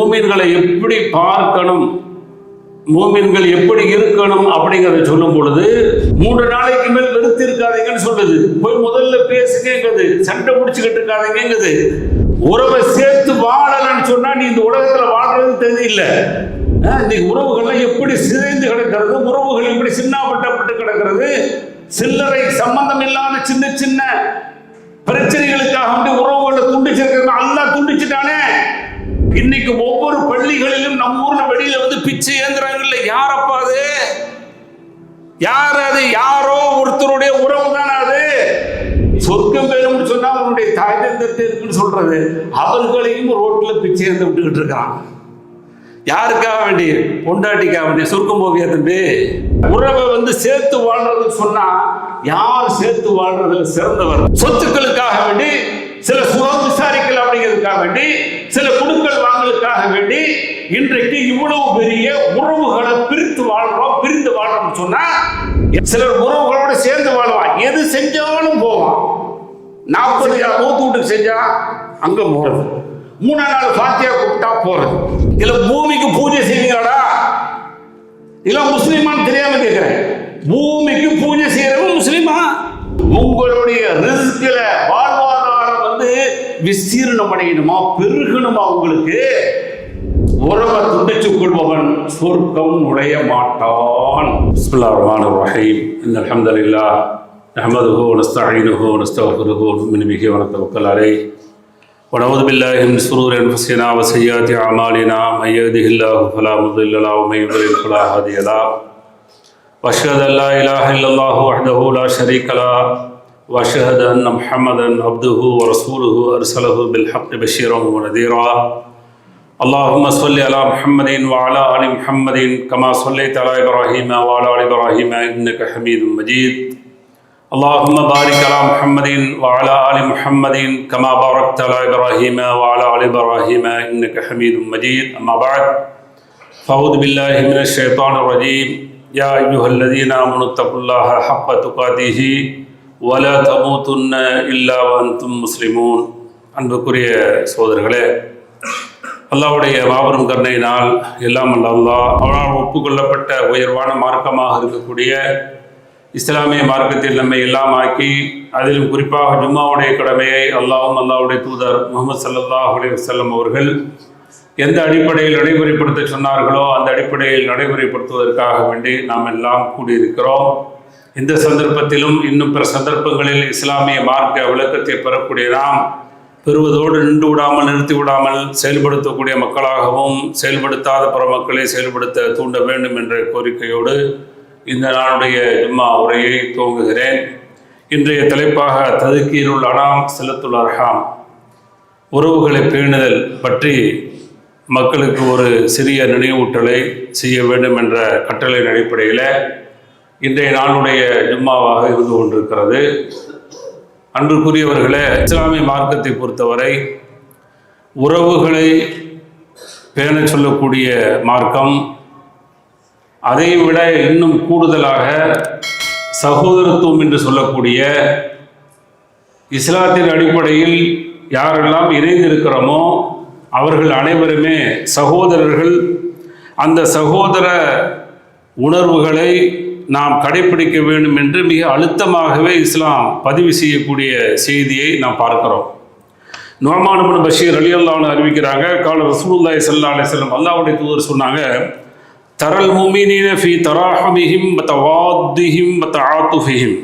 மூமின்களை எப்படி பார்க்கணும்? மூமின்கள் எப்படி இருக்கணும் அப்படிங்கறத சொல்லும் பொழுது மூன்று நாளைக்கு மேல் வெறுத்து இருக்காதீங்கன்னு சொல்லுது. போய் முதல்ல பேசுங்கிறது சண்டை முடிச்சுக்கிட்டு இருக்காதீங்கிறது உறவை சேர்த்து வாழலன்னு சொன்னா நீ இந்த உலகத்துல வாழ்றது தெரியல இன்னைக்கு உறவுகள்லாம் எப்படி சிதைந்து கிடக்கிறது? உறவுகள் எப்படி சின்னாப்பட்டப்பட்டு கிடக்கிறது? சில்லறை சம்பந்தம் இல்லாத சின்ன சின்ன பிரச்சனைகளுக்காக வந்து உறவுகளை துண்டிச்சிருக்கிறது. அல்லா துண்டிச்சு இன்னைக்கு ஒவ்வொரு பள்ளிகளிலும் நம்ம ஊர்ல வெளியில வந்து பிச்சை ஏந்துறாங்கல்ல யாரப்பா அது? யார் அது? யாரோ ஒருத்தருடைய உறவு தானே அது? சொர்க்கம் வேணும்னு சொன்னா அவனுடைய தாய் தந்தத்தை இருக்குன்னு சொல்றது? அவர்களையும் ரோட்ல பிச்சை ஏந்து விட்டுக்கிட்டு இருக்கான். யாருக்காக வேண்டி? பொண்டாட்டிக்காக வேண்டிய சொர்க்கம் போவியா தம்பி? உறவை வந்து சேர்த்து வாழ்றதுன்னு சொன்னா யார் சேர்த்து வாழ்றதுல சிறந்தவர்? சொத்துக்களுக்காக வேண்டி சில சுகம் விசாரிக்கலாம் அப்படிங்கிறதுக்காக வேண்டி சில குடுக்கல் வாங்கலுக்காக வேண்டி இன்றைக்கு இவ்வளவு பெரிய உறவுகளை பிரித்து வாழ்றோம் பிரிந்து வாழ்றோம்னு சொன்னா சிலர் உறவுகளோட சேர்ந்து வாழ்வான் எது செஞ்சாலும் போவான். நாற்பது மூத்து வீட்டுக்கு செஞ்சா அங்க போறது. மூணா நாள் பாத்தியா கூப்பிட்டா போறது. இல்ல பூமிக்கு பூஜை செய்வீங்களா இல்ல முஸ்லிமான்னு தெரியாம கேட்கிறேன் பூமிக்கு பூஜை செய்யறவன் முஸ்லிமா? உங்களுடைய ரிஸ்கில வாழ விஸ்தீர்ணம் அடையணுமா பெருகணுமா உங்களுக்கு உறவை துண்டிச்சுக் கொள்பவன் சொர்க்கம் நுழைய மாட்டான் பிஸ்மில்லாஹிர் ரஹ்மானிர் ரஹீம் இன்னல் ஹம்தலில்லாஹ் நஹ்மதுஹு வ நஸ்தஈனுஹு வ நஸ்தக்ஃபிருஹு வ நு'மினு பிஹி வ நத்தவக்கல் அலைஹ் ونعوذ بالله من شرور انفسنا وسيئات اعمالنا من يهده الله فلا مضل له ومن يضلل فلا هادي له واشهد ان لا اله الا الله وحده لا شريك له وأشهد أن محمدا عبده ورسوله ارسله بالحق بشيرا ونذيرا. اللهم صل على محمد وعلى آل محمد كما صليت على إبراهيم وعلى آل إبراهيم إنك حميد مجيد. اللهم بارك على محمد وعلى آل محمد كما باركت على إبراهيم وعلى آل إبراهيم إنك حميد مجيد. أما بعد فأعوذ بالله من الشيطان الرجيم. يا أيها الذين آمنوا اتقوا الله حق تقاته. வல தமுத்துன்ன இல்லா வந்தும் முஸ்லிமூன் அன்புக்குரிய சோதர்களே அல்லாவுடைய மாபெரும் கருணையினால் எல்லாம் அல்ல அல்லா அவனால் ஒப்புக்கொள்ளப்பட்ட உயர்வான மார்க்கமாக இருக்கக்கூடிய இஸ்லாமிய மார்க்கத்தில் நம்மை எல்லாம் ஆக்கி அதிலும் குறிப்பாக ஜும்மாவுடைய கடமையை அல்லாவும் அல்லாவுடைய தூதர் முகமது சல்லாஹ் அலி வசல்லம் அவர்கள் எந்த அடிப்படையில் நடைமுறைப்படுத்த சொன்னார்களோ அந்த அடிப்படையில் நடைமுறைப்படுத்துவதற்காக வேண்டி நாம் எல்லாம் கூடியிருக்கிறோம். இந்த சந்தர்ப்பத்திலும் இன்னும் பிற சந்தர்ப்பங்களில் இஸ்லாமிய மார்க்க விளக்கத்தை பெறக்கூடிய நாம் பெறுவதோடு நின்று விடாமல் நிறுத்தி விடாமல் செயல்படுத்தக்கூடிய மக்களாகவும் செயல்படுத்தாத பிற மக்களை செயல்படுத்த தூண்ட வேண்டும் என்ற கோரிக்கையோடு இந்த நாளுடைய ஜும்மா உரையை துவங்குகிறேன். இன்றைய தலைப்பாக ததுக்கீருள் அனாம் செலுத்துள்ள அர்ஹாம். உறவுகளை பேணுதல் பற்றி மக்களுக்கு ஒரு சிறிய நினைவூட்டலை செய்ய வேண்டும் என்ற கட்டளையின் அடிப்படையில் இன்றைய நாளுடைய ஜும்மாவாக இருந்து கொண்டிருக்கிறது. அன்றுக்குரியவர்களே இஸ்லாமிய மார்க்கத்தை பொறுத்தவரை உறவுகளை பேண சொல்லக்கூடிய மார்க்கம் அதை விட இன்னும் கூடுதலாக சகோதரத்துவம் என்று சொல்லக்கூடிய இஸ்லாத்தின் அடிப்படையில் யாரெல்லாம் இணைந்திருக்கிறோமோ அவர்கள் அனைவருமே சகோதரர்கள். அந்த சகோதர உணர்வுகளை நாம் கடைபிடிக்க வேண்டும் என்று மிக அழுத்தமாகவே இஸ்லாம் பதிவு செய்யக்கூடிய செய்தியை நாம் பார்க்கிறோம். நோமானுபன் பஷீர் அலி அல்லான்னு அறிவிக்கிறாங்க கால ரசூல்லாய் சல்லா அலைஹி வஸல்லம் தூதர் சொன்னாங்க தரல் முமினின ஃபி தராஹமிஹிம் பத்த வாத்திஹிம் பத்த ஆத்துஃபிஹிம்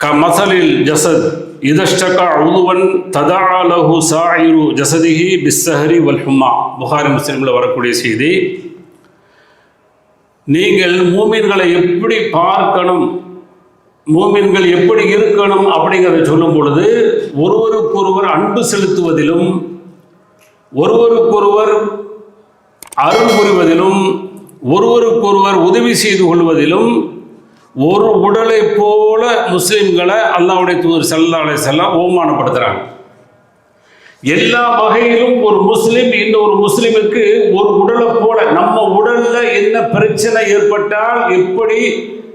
க மசலில் ஜசத் இதஷ்டகா உதுவன் ததா லஹு சாயிரு ஜசதிஹி பிஸ்ஸஹரி வல்ஹுமா புகாரி முஸ்லீமில் வரக்கூடிய செய்தி நீங்கள் மூமின்களை எப்படி பார்க்கணும்? மூமின்கள் எப்படி இருக்கணும் அப்படிங்கிறத சொல்லும் பொழுது ஒருவருக்கொருவர் அன்பு செலுத்துவதிலும் ஒருவருக்கொருவர் அருள் புரிவதிலும் ஒருவருக்கொருவர் உதவி செய்து கொள்வதிலும் ஒரு உடலை போல முஸ்லிம்களை அல்லாவுடைய தூதர் சல்லா செல்ல ஓமானப்படுத்துகிறாங்க எல்லா வகையிலும் ஒரு முஸ்லிம் இன்னொரு முஸ்லிமுக்கு ஒரு உடலை போல. நம்ம உடல்ல என்ன பிரச்சனை ஏற்பட்டால் எப்படி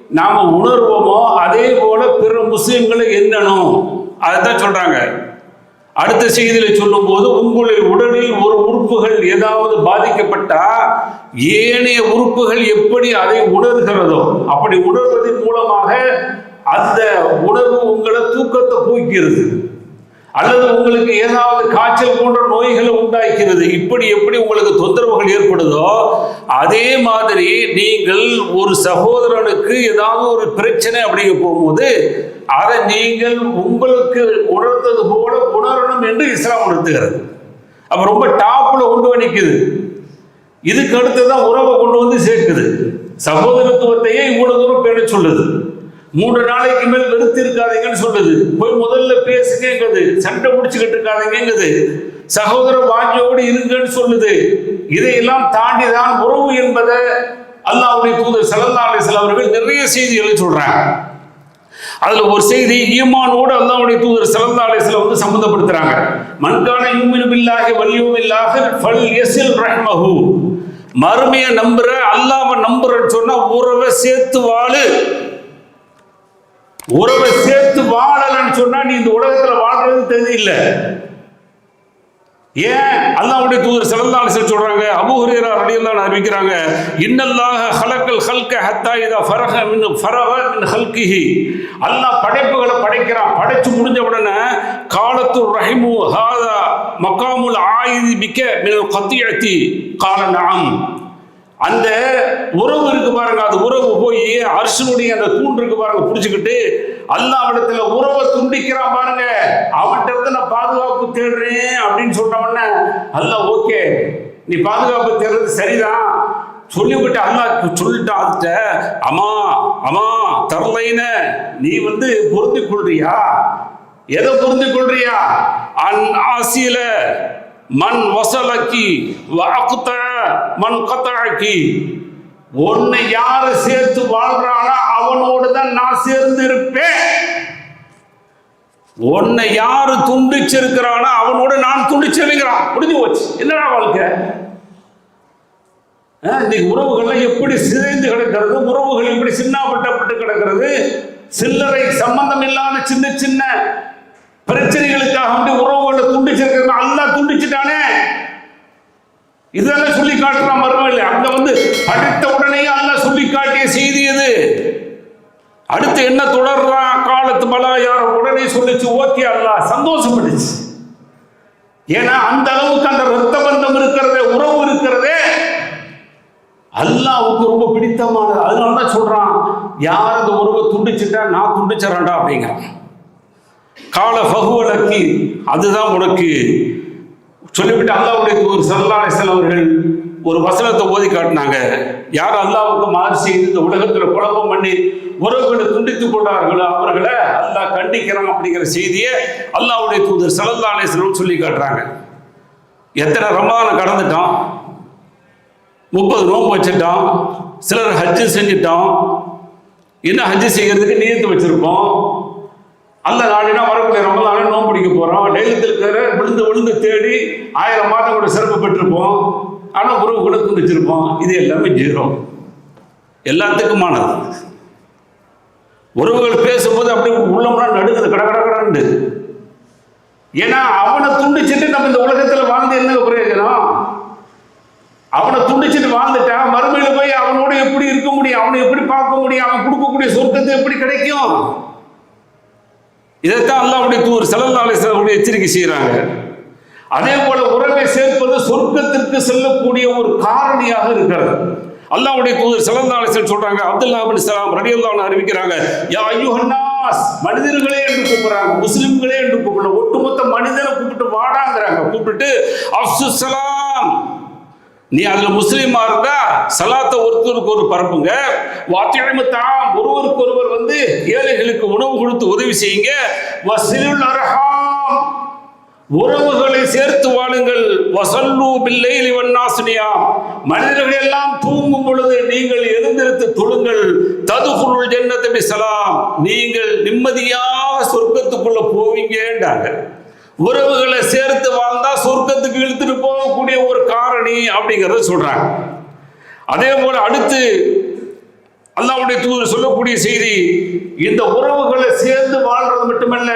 நாம உணர்வோமோ அதே போல பிற முஸ்லிம்களை எண்ணணும். அதைத்தான் சொல்றாங்க. அடுத்த செய்தியில சொல்லும்போது உங்களுடைய உடலில் ஒரு உறுப்புகள் ஏதாவது பாதிக்கப்பட்டா ஏனைய உறுப்புகள் எப்படி அதை உணர்கிறதோ அப்படி உணர்வதன் மூலமாக அந்த உணர்வு உங்களை தூக்கத்தை போய்க்கிறது அல்லது உங்களுக்கு ஏதாவது காய்ச்சல் போன்ற நோய்களை உண்டாக்கிறது இப்படி எப்படி உங்களுக்கு தொந்தரவுகள் ஏற்படுதோ அதே மாதிரி நீங்கள் ஒரு சகோதரனுக்கு ஏதாவது ஒரு பிரச்சனை அப்படிங்க போகும்போது அதை நீங்கள் உங்களுக்கு உணர்ந்தது போல உணரணும் என்று இஸ்லாம் உணர்த்துகிறது. அப்ப ரொம்ப டாப்ல கொண்டு வந்து நிக்குது. இதுக்கு அடுத்துதான் உறவை கொண்டு வந்து சேர்க்குது. சகோதரத்துவத்தையே இவ்வளவு தூரம் பேண சொல்லுது. மூன்று நாளைக்கு மேல் வெறுத்து இருக்காதீங்கன்னு சொல்லுது. போய் முதல்ல பேசுங்கிறது சண்டை முடிச்சுக்கிட்டு இருக்காதீங்கிறது சகோதர வாஞ்சியோடு இருங்கன்னு சொல்லுது. இதையெல்லாம் தாண்டி தான் உறவு என்பதை அல்லாவுடைய தூதர் ஸல்லல்லாஹு அலைஹி அவர்கள் நிறைய செய்திகளை சொல்றாங்க. அதுல ஒரு செய்தி ஈமானோடு அல்லாவுடைய தூதர் ஸல்லல்லாஹு அலைஹி வந்து சம்பந்தப்படுத்துறாங்க. மண்கான யூமினு பில்லாஹி வல் யௌமில் ஃபல் யஸில் ரஹ்மஹு. மறுமையை நம்புற அல்லாவை நம்புறன்னு சொன்னா உறவை சேர்த்து வாழு. உறவை சேர்த்து வாழலன்னு சொன்னா நீ இந்த உலகத்துல வாழ்றது தெரியல ஏன்? அல்லாவுடைய தூதர் சிறந்தாலும் சரி சொல்றாங்க அபூ ஹுரைரா அறிவிக்கிறாங்க இன்னல்லாக ஹலக்கல் ஹல்க ஹத்தா இதா ஃபரஹ மின் ஃபரஹ மின் ஹல்கிஹி. அல்லாஹ் படைப்புகளை படைக்கிறான். படைச்சு முடிஞ்ச உடனே காலத்து ரஹிமு ஹாதா மக்காமுல் ஆயிதி பிக்க மின் கத்தியத்தி. கால அந்த உறவு இருக்கு பாருங்க அந்த உறவு போய் அரசனுடைய அந்த தூண் இருக்கு பாருங்க புடிச்சுக்கிட்டு அல்லாவிடத்துல உறவை துண்டிக்கிறான் பாருங்க. அவன்கிட்ட இருந்து நான் பாதுகாப்பு தேடுறேன் அப்படின்னு சொன்ன அல்லா ஓகே. நீ பாதுகாப்பு தேடுறது சரிதான். சொல்லிவிட்டு அல்லா சொல்லிட்டான் அம்மா அம்மா தரலைன நீ வந்து பொருந்திக் கொள்றியா எதை பொருந்திக் கொள்றியா அன் ஆசியில மண் வசலக்கி வாக்குத்த மண் கத்தாக்கி. ஒன்னு யாரு சேர்த்து வாழ்றானோ அவனோடு தான் நான் சேர்ந்து இருப்பேன் உன்னை யாரு துண்டிச்சிருக்கிறானோ அவனோட நான் துண்டிச்சிருக்கிறான். முடிஞ்சு போச்சு. என்னடா வாழ்க்கை? இன்னைக்கு உறவுகள்லாம் எப்படி சிதைந்து கிடக்கிறது? உறவுகள் எப்படி சின்னாப்பட்டப்பட்டு கிடக்கிறது? சில்லறை சம்பந்தம் இல்லாத சின்ன சின்ன பிரச்சனைகளுக்காக வந்து உறவுகளை துண்டிச்சிருக்கிறது அல்ல இதெல்லாம் சொல்லி காட்டுறான் இல்லை. அங்க வந்து படித்த உடனே அல்ல சொல்லி காட்டிய செய்தி இது அடுத்து என்ன தொடர்றான் காலத்து பலா யார உடனே சொல்லிச்சு ஓகே அல்ல சந்தோஷப்பட்டுச்சு. ஏன்னா அந்த அளவுக்கு அந்த ரத்த பந்தம் இருக்கிறதே உறவு இருக்கிறதே அல்லாவுக்கு ரொம்ப பிடித்தமானது. அதனால தான் சொல்றான் யார் அந்த உறவை துண்டிச்சுட்டா நான் துண்டிச்சிடறேன்டா அப்படிங்கிறான். கால பகுவலக்கு அதுதான் உனக்கு சொல்லிவிட்டு அல்லாவுடைய ஒரு சல்லாலை செலவர்கள் ஒரு வசனத்தை ஓதி காட்டினாங்க. யார் அல்லாவுக்கு மாறு செய்து இந்த உலகத்துல குழப்பம் பண்ணி உறவுகளை துண்டித்துக் கொண்டார்களோ அவர்களை அல்லாஹ் கண்டிக்கிறான் அப்படிங்கிற செய்தியை அல்லாவுடைய தூதர் சல்லல்லா அலிஸ்லம் சொல்லி காட்டுறாங்க. எத்தனை ரமதான கடந்துட்டோம் முப்பது நோம்பு வச்சுட்டோம் சிலர் ஹஜ்ஜு செஞ்சிட்டோம் என்ன ஹஜ்ஜு செய்யறதுக்கு நீர்த்து வச்சிருப்போம்? அல்ல நாடினா வரக்கூடிய ரமலான நோன்பு பிடிக்க போறோம். லைலத்தில் இருக்கிற விழுந்து விழுந்து தேடி ஆயிரம் மாதம் கூட சிறப்பு பெற்றிருப்போம். ஆனால் உறவு கூட துண்டிச்சிருப்போம். இது எல்லாமே ஜீரோ. எல்லாத்துக்குமானது உறவுகள் பேசும்போது அப்படி உள்ளம்னா நடுங்குது கட கட கடன்னு ஏன்னா அவனை துண்டிச்சிட்டு நம்ம இந்த உலகத்தில் வாழ்ந்து என்ன பிரயோஜனம்? அவனை துண்டிச்சுட்டு வாழ்ந்துட்டான் மறுமையில் போய் அவனோட எப்படி இருக்க முடியும்? அவனை எப்படி பார்க்க முடியும்? அவன் கொடுக்கக்கூடிய சொர்க்கத்தை எப்படி கிடைக்கும்? இதைத்தான் அல்லாவுடைய தூர் செல்லல்லா அலிஸ்லாமுடைய எச்சரிக்கை செய்கிறாங்க. அதே போல உறவை சேர்ப்பது சொர்க்கத்திற்கு செல்லக்கூடிய ஒரு காரணியாக இருக்கிறது. அல்லாவுடைய தூதர் செலந்தாலை அலிஸ்லாம் சொல்றாங்க அப்துல்லா பின் சலாம் ரலியல்லாஹு அறிவிக்கிறாங்க யா ஐயோஹன்னாஸ் மனிதர்களே என்று கூப்பிடுறாங்க முஸ்லிம்களே என்று கூப்பிடுறாங்க ஒட்டுமொத்த மனிதனை கூப்பிட்டு வாடாங்கிறாங்க. கூப்பிட்டு அப்சுசலாம் நீ அதுல முஸ்லீமா இருந்தா சலாத்தை ஒருத்தருக்கு ஒரு பரப்புங்க. வாத்தியமைத்தான் ஒருவருக்கு ஒருவர் வந்து ஏழைகளுக்கு உணவு கொடுத்து உதவி செய்யுங்க. வசிலுல் அர்ஹாம் உறவுகளை சேர்த்து வாழுங்கள். வசல்லு பில்லைலி வன்னாசினியாம் மனிதர்கள் எல்லாம் தூங்கும் பொழுது நீங்கள் எழுந்திருத்து தொழுங்கள். ததுகுருள் ஜென்னத்தை சலாம் நீங்கள் நிம்மதியாக சொர்க்கத்துக்குள்ள போவீங்கன்றாங்க. உறவுகளை சேர்த்து வாழ்ந்தா சொர்க்கத்துக்கு இழுத்துட்டு போகக்கூடிய ஒரு காரணி அப்படிங்கறத சொல்றாங்க. அதே போல அடுத்து அல்லாவுடைய தூதர் சொல்லக்கூடிய செய்தி இந்த உறவுகளை சேர்ந்து வாழ்றது மட்டுமல்ல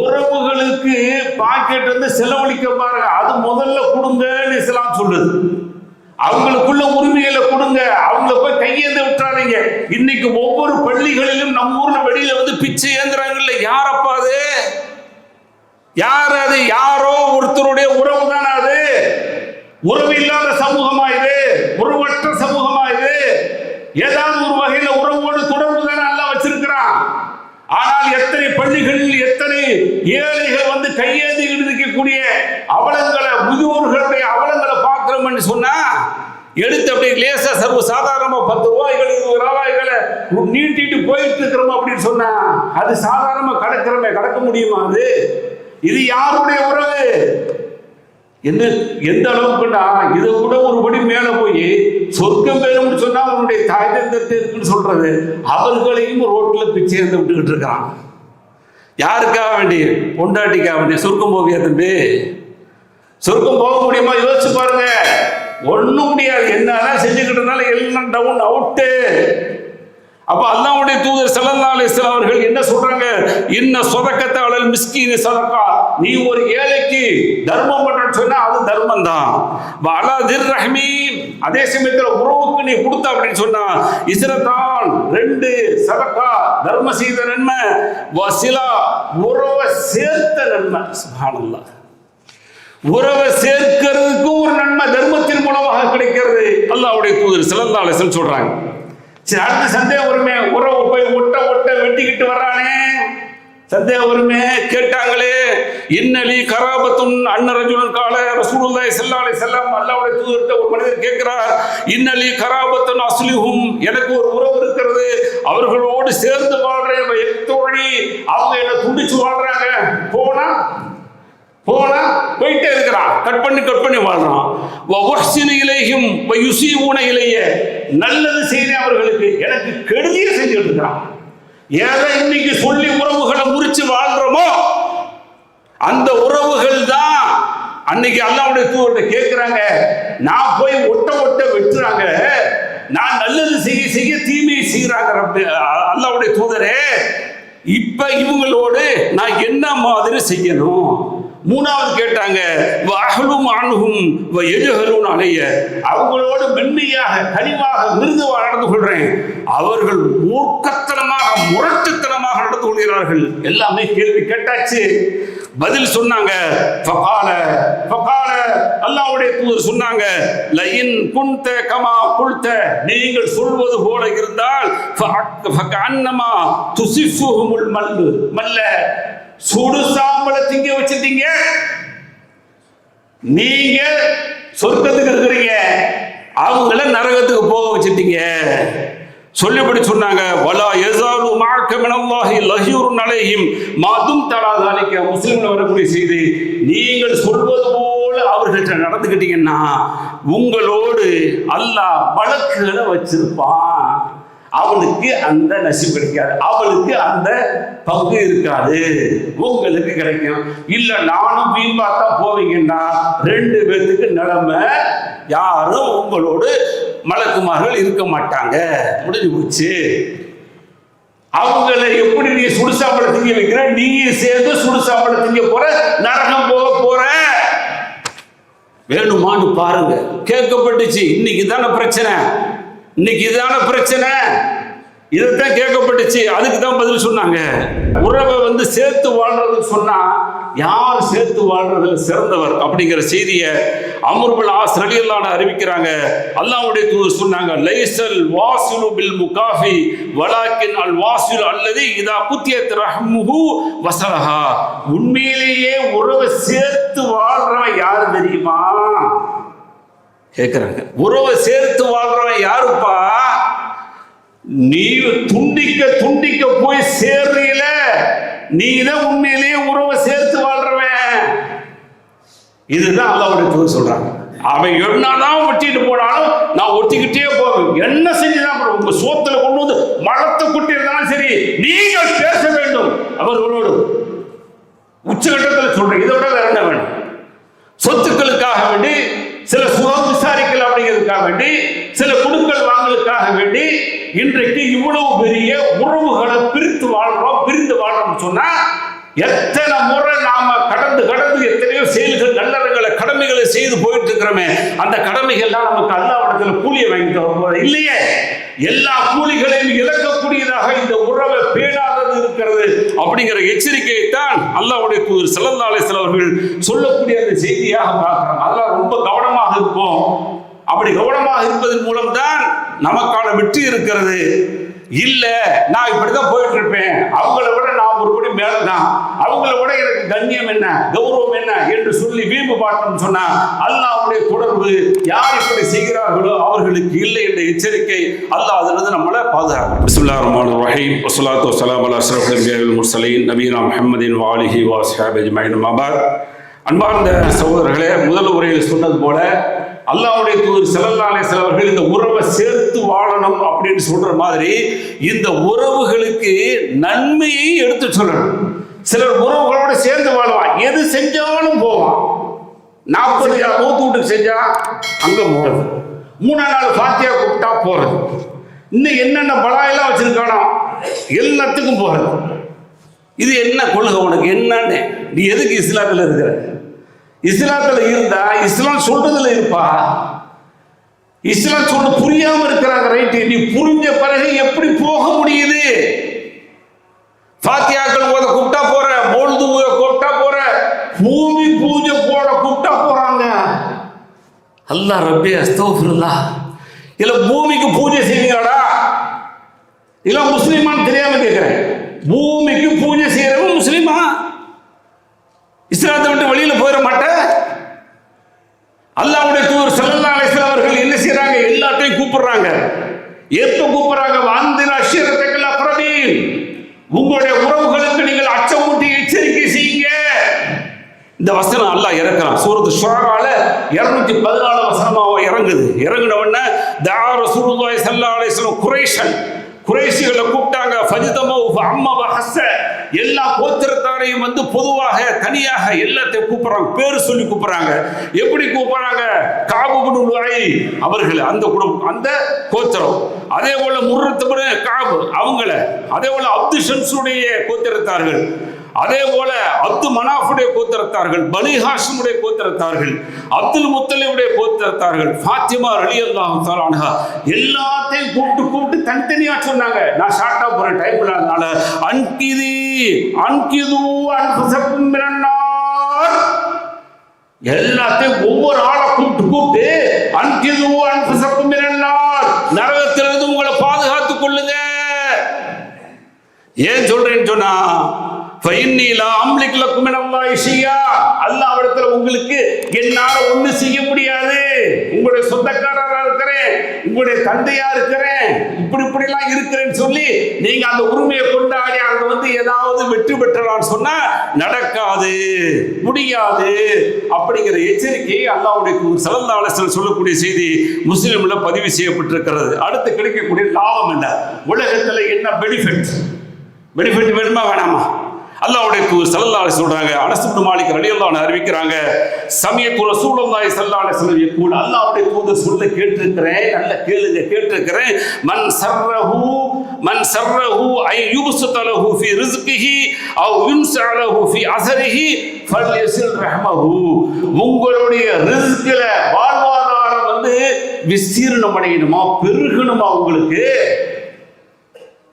உறவுகளுக்கு பாக்கெட் வந்து செலவழிக்க பாருங்க அது முதல்ல கொடுங்கன்னு இஸ்லாம் சொல்லுது. அவங்களுக்குள்ள உரிமைகளை கொடுங்க அவங்கள போய் கையேந்த விட்டுறாதீங்க. இன்னைக்கு ஒவ்வொரு பள்ளிகளிலும் நம்ம ஊர்ல வெளியில வந்து பிச்சை ஏந்துறாங்க யார் அது? யாரோ ஒருத்தருடைய உறவு தானே அது. உறவு இல்லாத சமூகமா இது? உறவற்ற சமூகமா இது? ஏதாவது ஒரு வகையில உறவோடு தொடர்பு தானே எல்லாம் வச்சிருக்கிறான். ஆனால் எத்தனை பள்ளிகளில் எத்தனை ஏழைகள் வந்து கையேந்தி இருக்கக்கூடிய அவலங்களை முதியோர்களுடைய அவலங்களை பார்க்கிறோம்னு சொன்னா எடுத்து அப்படியே லேசா சர்வ சாதாரணமா பத்து ரூபாய்கள் இருபது ரூபாய்களை நீட்டிட்டு போயிட்டு இருக்கிறோம் அப்படின்னு சொன்னா அது சாதாரணமா கடக்கிறோமே கடக்க முடியுமா அது? இது யாருடைய உறவு? என்று எந்த அளவுக்குன்னா இதை விட ஒரு படி மேல போய் சொர்க்கம் வேணும்னு சொன்னா அவனுடைய தாய் தந்தத்தை இருக்குன்னு சொல்றது. அவர்களையும் ரோட்ல பிச்சை இருந்து விட்டுக்கிட்டு இருக்கான். யாருக்காக வேண்டிய பொண்டாட்டிக்காக வேண்டிய சொர்க்கம் போவியா தம்பி? சொர்க்கம் போக முடியுமா? யோசிச்சு பாருங்க. ஒண்ணும் முடியாது. என்னதான் செஞ்சுக்கிட்டதுனால எல்லாம் டவுன் அவுட்டு அப்ப அல்லாவுடைய தூதர் ஸல்லல்லாஹு அலைஹி அவர்கள் என்ன சொல்றாங்க? இன்ன சொதக்கத்தை அழல் மிஸ்கின் சதக்கா நீ ஒரு ஏழைக்கு தர்மம் பண்றன்னு சொன்னா அது தர்மம் தான். வலா திர் ரஹ்மீம் அதே சமயத்துல உறவுக்கு நீ கொடுத்த அப்படின்னு சொன்னா இஸ்ரதான் ரெண்டு சதக்கா தர்ம செய்த நன்மை வசிலா உறவை சேர்த்த நன்மை. சுப்ஹானல்லாஹ். உறவை சேர்க்கிறதுக்கும் ஒரு நன்மை தர்மத்தின் மூலமாக கிடைக்கிறது. அல்லாவுடைய தூதர் சிலந்தாலேசன் சொல்றாங்க. சரி அடுத்த சந்தேகம் வருமே உறவு போய் ஒட்ட ஒட்ட வெட்டிக்கிட்டு வர்றானே. சந்தேகம் வருமே கேட்டாங்களே இன்னலி கராபத்துன் அன்னரஜுலன் கால ரசூலுல்லாய் செல்லாலை செல்லாம் அல்லாவுடைய அல்லாஹ்வுடைய தூதர்கிட்ட ஒரு மனிதர் கேட்கிறார் இன்னலி கராபத்துன் அஸ்லிஹும். எனக்கு ஒரு உறவு இருக்கிறது அவர்களோடு சேர்ந்து வாழ்றேன் என் தோழி அவங்க என்னை துண்டிச்சு வாழ்றாங்க. போனா போனா போயிட்டே இருக்கிறான். கட் பண்ணி கட் பண்ணி வாழ்றான். வஹ்சினு யுசி ஊன இலையே நல்லது செய்த அவர்களுக்கு எனக்கு கெடுதியை செஞ்சுட்டு இருக்கிறான். ஏதை இன்னைக்கு சொல்லி உறவுகளை முறிச்சு வாழ்றோமோ? அந்த உறவுகள் தான் அன்னைக்கு அல்லாவுடைய தூவர்கிட்ட கேட்கிறாங்க. நான் போய் ஒட்ட ஒட்ட வெட்டுறாங்க. நான் நல்லது செய்ய செய்ய தீமையை செய்யறாங்க அல்லாவுடைய தூதரே. இப்ப இவங்களோடு நான் என்ன மாதிரி செய்யணும்? மூணாவது கேட்டாங்க அணுகும் அலைய. அவங்களோடு மென்மையாக கனிவாக மிருதுவாக நடந்து கொள்றேன். அவர்கள் மூர்க்கத்தனமாக முரட்டுத்தனமாக நடந்து கொள்கிறார்கள். எல்லாமே கேள்வி கேட்டாச்சு. பதில் சொன்னாங்க ஃபகால ஃபகால. அல்லாஹ்வுடைய தூதர் சொன்னாங்க லயின் குன்த கமா குல்த. நீங்கள் சொல்வது போல இருந்தால் ஃபஅக்- ஃபகஅன்னமா துசிஃபுஹுமுல் மல்லு. மல்ல சுடு சாம்பலை திங்க வச்சிருந்தீங்க நீங்க சொர்க்கத்துக்கு இருக்கிறீங்க. அவங்கள நரகத்துக்கு போக வச்சிருந்தீங்க சொல்லிபடி சொன்னாங்க வலா எசாலு மாக்க மினல்லாஹி அலைஹிம். மாதும் தலாதாலிக்க முஸ்லிம்ல வரக்கூடிய செய்தி நீங்கள் சொல்வது போல அவர்கள்ட்ட நடந்துக்கிட்டீங்கன்னா உங்களோடு அல்லாஹ் வழக்குகளை வச்சிருப்பான். அவனுக்கு அந்த நசிப்பு கிடைக்காது. அவளுக்கு அந்த பங்கு இருக்காது. உங்களுக்கு கிடைக்கும். இல்ல நானும் வீம்பா தான் போவீங்கன்னா ரெண்டு பேர்த்துக்கு நிலைமை யாரும் உங்களோடு மலக்குமார்கள் இருக்க மாட்டாங்க. முடிஞ்சு போச்சு. அவங்கள எப்படி நீ சுடுசாம்பளை திங்க வைக்கிற? நீ சேர்ந்து சுடுசாம்பளை திங்க போற நரகம் போக போற. வேணுமான்னு பாருங்க. கேட்கப்பட்டுச்சு. இன்னைக்கு தானே பிரச்சனை. இன்னைக்கு இதான பிரச்சனை? இதுதான் கேட்கப்பட்டுச்சு. அதுக்கு தான் பதில் சொன்னாங்க. உறவை வந்து சேர்த்து வாழ்றதுன்னு சொன்னா யார் சேர்த்து வாழ்றதுல சிறந்தவர் அப்படிங்கிற செய்தியை அமர்புல் ஆசிரியர்களான அறிவிக்கிறாங்க. அல்லாவுடைய தூதர் சொன்னாங்க லைசல் வாசுலு பில் முகாஃபி வலாக்கின் அல் வாசிலு அல்லது இதா புத்திய ரஹ்முஹு வசலஹா உண்மையிலேயே உறவை சேர்த்து வாழ்றவன் யார் தெரியுமா? கேட்குறாங்க உறவை சேர்த்து வாழ்றவன் யாருப்பா? நீ துண்டிக்க துண்டிக்க போய் சேர்றீல. நீ தான் உண்மையிலேயே உறவை சேர்த்து வாழ்றவன். இதுதான் அல்லாவுடைய தூர் சொல்றாங்க அவன் என்னதான் ஒட்டிட்டு போனாலும் நான் ஒட்டிக்கிட்டே போவேன். என்ன செஞ்சுதான் உங்க சோத்த கொண்டு வந்து மரத்தை குட்டி இருந்தாலும் சரி நீங்கள் பேச வேண்டும் அவர்களோடு உச்சகட்டத்தில் சொல்றேன் இதை விட வேற என்ன வேணும் சொத்துக்களுக்காக வேண்டி சில சுகம் விசாரிக்கல வேண்டி சில குடுக்கல் வாங்கலுக்காக வேண்டி இன்றைக்கு இவ்வளவு பெரிய உறவுகளை பிரித்து வாழ்றோம் பிரிந்து வாழ்றோம் சொன்னா எத்தனை முறை நாம கடந்து கடந்து எத்தனையோ செயல்கள் நல்லறங்களை கடமைகளை செய்து போயிட்டு இருக்கிறோமே அந்த கடமைகள்லாம் நமக்கு அல்லாவிடத்துல கூலியை வாங்கி தர இல்லையே? எல்லா கூலிகளையும் இழக்கக்கூடியதாக இந்த உறவை பேணாதது இருக்கிறது அப்படிங்கிற எச்சரிக்கையை தான் அல்லாவுடைய தூதர் செல்லந்தாலை சிலவர்கள் சொல்லக்கூடிய அந்த செய்தியாக பார்க்கிறோம். அதெல்லாம் ரொம்ப கவனமாக இருப்போம். அப்படி கவனமாக இருப்பதன் மூலம் தான் நமக்கான வெற்றி இருக்கிறது. இல்ல நான் இப்படிதான் போயிட்டு இருப்பேன் அவங்கள விட நான் ஒரு படி மேலதான். அவங்கள விட எனக்கு கண்ணியம் என்ன கௌரவம் என்ன என்று சொல்லி வீம்பு பாட்டோம்னு சொன்னா அல்லாவுடைய தொடர்பு யார் இப்படி செய்கிறார்களோ அவர்களுக்கு இல்லை என்ற எச்சரிக்கை அல்லாஹ் அதிலிருந்து நம்மளை பாதுகாக்கும். பிஸ்மில்லாஹ் ரஹ்மான் ரஹீம். வசலாத்து வசலாம் அலா அஷ்ரஃபில் அன்பியாவில் முர்சலீன். நபீனா முஹம்மதின் வாலிஹி வாஸ்ஹாபி அஜ்மஈன் மபாத் அன்பார்ந்த சகோதரர்களே முதல் உரையில் சொன்னது போல அல்லாவுடைய தூதர் ஸல்லல்லாஹு செலவர்கள் இந்த உறவை சேர்த்து வாழணும் அப்படின்னு சொல்ற மாதிரி இந்த உறவுகளுக்கு நன்மையை எடுத்து சொல்லணும். சிலர் உறவுகளோட சேர்ந்து வாழ்வான் எது செஞ்சாலும் போவான். நாற்பது மூத்து வீட்டுக்கு செஞ்சா அங்க போறது. மூணா நாள் பாத்தியா கூப்பிட்டா போறது. இன்னும் என்னென்ன பலாயெல்லாம் வச்சிருக்கானோ எல்லாத்துக்கும் போறது. இது என்ன கொள்கை உனக்கு? என்னன்னு? நீ எதுக்கு இஸ்லாத்துல இருக்கிற? இஸ்லாத்துல இருந்தா இஸ்லாம் சொல்றதுல இருப்பா. இஸ்லாம் சொல்ல புரியாம இருக்கிறாங்க ரைட்டு நீ புரிஞ்ச பிறகு எப்படி போக முடியுது? பாத்தியாக்கள் ஓத கூப்பிட்டா போற பொழுது கூப்பிட்டா போற பூமி பூஜை போட கூப்பிட்டா போறாங்க. அல்லா ரப்பே அஸ்தோஃபிருல்லா இல்ல பூமிக்கு பூஜை செய்வீங்களாடா? இல்ல முஸ்லிமான்னு தெரியாம கேட்கிறேன் பூமிக்கு பூஜை செய்யறவன் முஸ்லிமா? இஸ்லாத்தை விட்டு வெளியில போயிட மாட்டேன். அல்லாவுடைய தூர் செல்லல்லா அலைஹி அவர்கள் என்ன செய்யறாங்க எல்லாத்தையும் கூப்பிடுறாங்க. எப்ப கூப்பிடுறாங்க? வாந்தில் அஷ்ரத்தக்கல் அக்ரபீன் உங்களுடைய உறவுகளுக்கு நீங்கள் அச்சமூட்டி எச்சரிக்கை செய்யுங்க. இந்த வசனம் அல்லாஹ் இறக்குறான். சூரத்து ஷுரால இருநூத்தி பதினாலு வசனமாக இறங்குது. இறங்குன தார சுருதாய் சல்லா அலைஹிஸ்ஸலாம் குரேஷன் குறைஷிகளை கூப்பிட்டாங்க. ஃபஜிதமோ அம்மா ஹஸ்ஸ எல்லா கோத்திரத்தாரையும் வந்து பொதுவாக தனியாக எல்லாத்தையும் கூப்பிடுறாங்க. பேர் சொல்லி கூப்பிடுறாங்க. எப்படி கூப்பிடுறாங்க? காபுபுன் அவர்கள் அந்த குடும்பம் அந்த கோத்திரம். அதே போல முர்ரத்துபுர காபு அவங்கள. அதே போல அப்துஷன்ஸுடைய கோத்திரத்தார்கள். அதே போல அப்து மனாஃபுடைய கோத்திரத்தார்கள் பனி ஹாஷிமுடைய கோத்திரத்தார்கள் அப்துல் முத்தலிவுடைய கோத்திரத்தார்கள் ஃபாத்திமா அலி அல்லாஹ் எல்லாத்தையும் கூப்பிட்டு கூப்பிட்டு தனித்தனியா சொன்னாங்க. நான் ஷார்ட்டா போறேன் டைம் இல்லாதனால அன்கிதி அன்கிது அன்புசக்கும் எல்லாத்தையும் ஒவ்வொரு ஆளை கூப்பிட்டு கூப்பிட்டு அன்கிது அன்புசக்கும் மினன்னார். நரகத்திலிருந்து உங்களை பாதுகாத்துக் கொள்ளுங்க. ஏன் ஃபைன்னீலா அல்லாஹ் உங்களுக்கு என்னால ஒண்ணு செய்ய முடியாது. உங்களுடைய சொந்தக்காரரா இருக்கிறேன். உங்களுடைய தந்தையா இருக்கிறேன். இப்படி இப்படி எல்லாம் இருக்கிறேன்னு சொல்லி நீங்க அந்த உரிமையை கொண்டாடி அங்க வந்து ஏதாவது வெற்றி பெற்றலாம்னு சொன்னா நடக்காது முடியாது. அப்படிங்கிற எச்சரிக்கையை அல்லாவுடைய தூதர் ஸல்லல்லாஹு சொல்லக்கூடிய செய்தி முஸ்லீம்ல பதிவு செய்யப்பட்டிருக்கிறது. அடுத்து கிடைக்கக்கூடிய லாபம் என்ன? உலகத்துல என்ன பெனிஃபிட் பெனிஃபிட் வேணுமா வேணாமா? அல்லாவுடைய தூர் ஸல்லல்லாஹு சொல்றாங்க. அனஸ் இப்னு மாலிக் ரலியல்லாஹு அறிவிக்கிறாங்க. சமயத்து ரசூலுல்லாஹி ஸல்லல்லாஹு அலைஹி வஸல்லம் யகூல் அல்லாஹ்வுடைய தூதர் சொல்ல கேட்டிருக்கிறேன் நல்ல கேளுங்க கேட்டிருக்கிறேன். மன் சர்ரஹு மன் சர்ரஹு ஐ யுப்சத லஹு ஃபீ ரிஸ்கிஹி அவ் யுன்ஸஅ லஹு ஃபீ அஸரிஹி ஃபல்யஸில் ரஹ்மஹு. உங்களுடைய ரிஸ்கில வாழ்வாதாரம் வந்து விஸ்தீர்ணம் அடையணுமா பெருகணுமா உங்களுக்கு?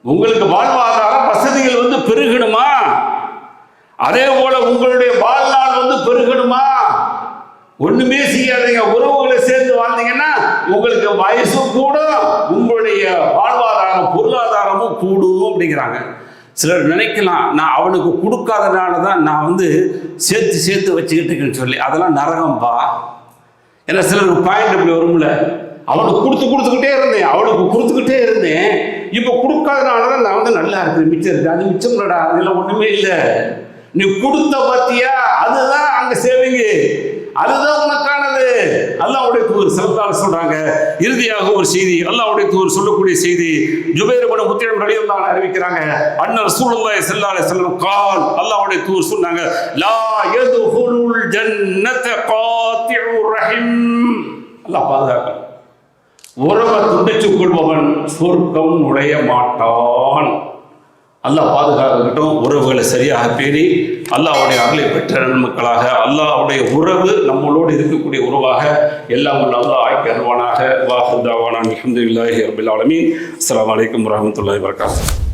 உங்களுக்கு வாழ்வாதாரம் வசதிகள் வந்து பெருகணுமா? அதே போல உங்களுடைய வாழ்நாள் வந்து பெருகணுமா? ஒண்ணுமே செய்யாதீங்க. உறவுகளை சேர்ந்து வாழ்ந்தீங்கன்னா உங்களுக்கு வயசும் கூடும் உங்களுடைய வாழ்வாதாரம் பொருளாதாரமும் கூடும் அப்படிங்கிறாங்க. சிலர் நினைக்கலாம் நான் அவனுக்கு கொடுக்காதனால தான் நான் வந்து சேர்த்து சேர்த்து வச்சுக்கிட்டு இருக்கேன்னு சொல்லி. அதெல்லாம் நரகம்பா. ஏன்னா சிலருக்கு பாயிண்ட் அப்படி வரும்ல. அவனுக்கு கொடுத்து கொடுத்துக்கிட்டே இருந்தேன். அவனுக்கு கொடுத்துக்கிட்டே இருந்தேன். இப்போ கொடுக்காதனால தான் நான் வந்து நல்லா இருக்குது மிச்சம் இருக்கு அது மிச்சம் இல்லடா அதில் ஒன்றுமே இல்லை. நீ கொடுத்த பார்த்தியா அதுதான் அங்கே சேவிங்க அதுதான் உனக்கானது. அல்லாவுடைய தூர் சிறப்பாக சொல்றாங்க. இறுதியாக ஒரு செய்தி அல்லாவுடைய தூர் சொல்லக்கூடிய செய்தி. ஜுபேர் பட முத்திரம் தான் அறிவிக்கிறாங்க. அண்ணர் ரசூலுல்லாஹி ஸல்லல்லாஹு செல்லும் கால் அல்லாவுடைய தூர் சொன்னாங்க. லா எது ஜன்னத காத்திஉ ரஹிம். அல்லாஹ் பாதுகாக்கணும் உறவை துண்டிச்சு கொள்பவன் சொர்க்கம் நுழைய மாட்டான். அல்லாஹ் பாதுகாக்கட்டும் உறவுகளை சரியாக பேணி அல்லாஹ்வுடைய அருளை பெற்ற நன்மக்களாக அல்லாஹ்வுடைய உறவு நம்மளோடு இருக்கக்கூடிய உறவாக எல்லாம் வல்ல அல்லாஹ் ஆக்கி அருவானாக வாஹுதாவான அலமதுல்லாஹி ரபில் ஆலமீன். அஸ்ஸலாமு அலைக்கும் வரஹ்மத்துல்லாஹி வபரகாத்துஹு.